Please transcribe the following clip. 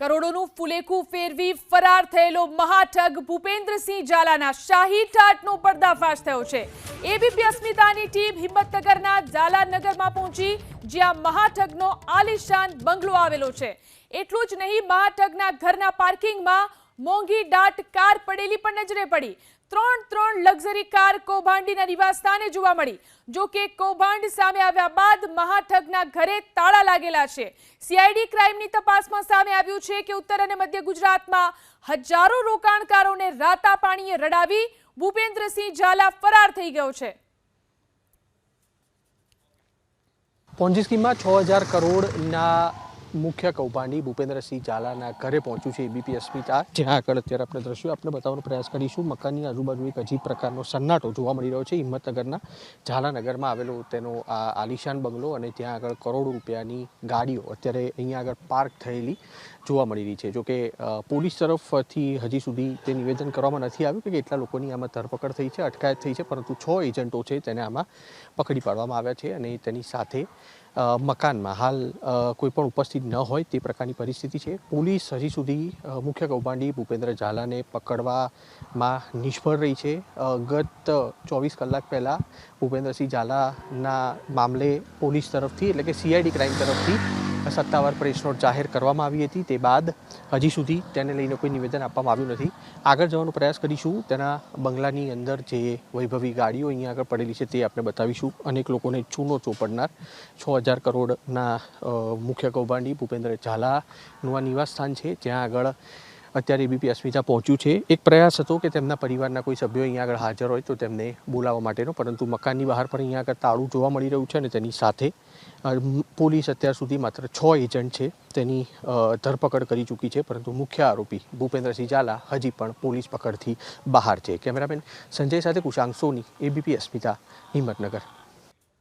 કરોડોનું ફુલેકું ફેરવી ફરાર થયેલો મહાઠગ ભૂપેન્દ્રસિંહ ઝાલાના શાહી ટાટનો પર્દાફાશ થયો છે. એબીપી અસ્મિતાની ટીમ હિંમતનગરના ઝાલાનગરમાં પહોંચી, જ્યાં મહાઠગનો આલિશાન બંગલો આવેલો છે. એટલું જ નહીં, મહાઠગના ઘરના પાર્કિંગમાં મોંઘી દાટ કાર પડેલી પણ નજરે પડી. ત્રણ ત્રણ લક્ઝરી કાર કૌભાંડીના નિવાસસ્થાને જોવા મળી. જો કે કૌભાંડ સામે આવ્યા બાદ મહાઠગના ઘરે તાળા લાગેલા છે. સીઆઈડી ક્રાઇમની તપાસમાં સામે આવ્યું છે કે ઉત્તર અને મધ્ય ગુજરાતમાં હજારો રોકાણકારોને રાતા પાણીએ રડાવી ભૂપેન્દ્રસિંહ ઝાલા ફરાર થઈ ગયો છે. પોન્જી સ્કીમમાં છ હજાર કરોડના મુખ્ય કૌભાંડી ભૂપેન્દ્રસિંહ ઝાલાના ઘરે પહોંચ્યું છે એબીપી અસ્મિતા જ્યાં આગળ અત્યારે આપણે દ્રશ્યો આપણે બતાવવાનો પ્રયાસ કરીશું. મકાનની આજુબાજુ એક અજીબ પ્રકારનો સન્નાટો જોવા મળી રહ્યો છે. હિંમતનગરના ઝાલાનગરમાં આવેલો તેનો આ આલિશાન બંગલો અને ત્યાં આગળ કરોડો રૂપિયાની ગાડીઓ અત્યારે અહીંયા આગળ પાર્ક થયેલી જોવા મળી રહી છે. જોકે પોલીસ તરફથી હજી સુધી તે નિવેદન કરવામાં નથી આવ્યું કે કેટલા લોકોની આમાં ધરપકડ થઈ છે, અટકાયત થઈ છે, પરંતુ છ એજન્ટો છે તેને આમાં પકડી પાડવામાં આવ્યા છે અને તેની સાથે મકાનમાં હાલ કોઈ પણ ઉપસ્થિત ન હોય તે પ્રકારની પરિસ્થિતિ છે. પોલીસ હજી સુધી મુખ્ય કૌભાંડી ભૂપેન્દ્ર ઝાલાને પકડવામાં નિષ્ફળ રહી છે. ગત ચોવીસ કલાક પહેલાં ભૂપેન્દ્રસિંહ ઝાલાના મામલે પોલીસ તરફથી એટલે કે સીઆઈડી ક્રાઇમ તરફથી સત્તાવાર પ્રેસ નોટ જાહેર કરવામાં આવી હતી. તે બાદ હજી સુધી તેને લઈને કોઈ નિવેદન આપવામાં આવ્યું નથી. આગળ જવાનો પ્રયાસ કરીશું. તેના બંગલાની અંદર જે વૈભવી ગાડીઓ અહીંયા આગળ પડેલી છે તે આપણે બતાવીશું. અનેક લોકોને ચૂનો ચોપડનાર છ હજાર કરોડના મુખ્ય કૌભાંડી ભૂપેન્દ્ર ઝાલાનું આ નિવાસ સ્થાન છે. જ્યાં આગળ અત્યારે એબીપી અસ્મિતા પહોંચ્યું છે. એક પ્રયાસ હતો કે તેમના પરિવારના કોઈ સભ્યો અહીંયા આગળ હાજર હોય તો તેમને બોલાવવા માટેનો, પરંતુ મકાનની બહાર પણ અહીંયા આગળ તાળું જોવા મળી રહ્યું છે અને તેની સાથે પોલીસ અત્યાર સુધી માત્ર છ એજન્ટ છે તેની ધરપકડ કરી ચૂકી છે, પરંતુ મુખ્ય આરોપી ભૂપેન્દ્રસિંહ ઝાલા હજી પણ પોલીસ પકડથી બહાર છે. કેમેરામેન સંજય સાથે કુશાંક સોની એબીપી અસ્મિતા, હિંમતનગર.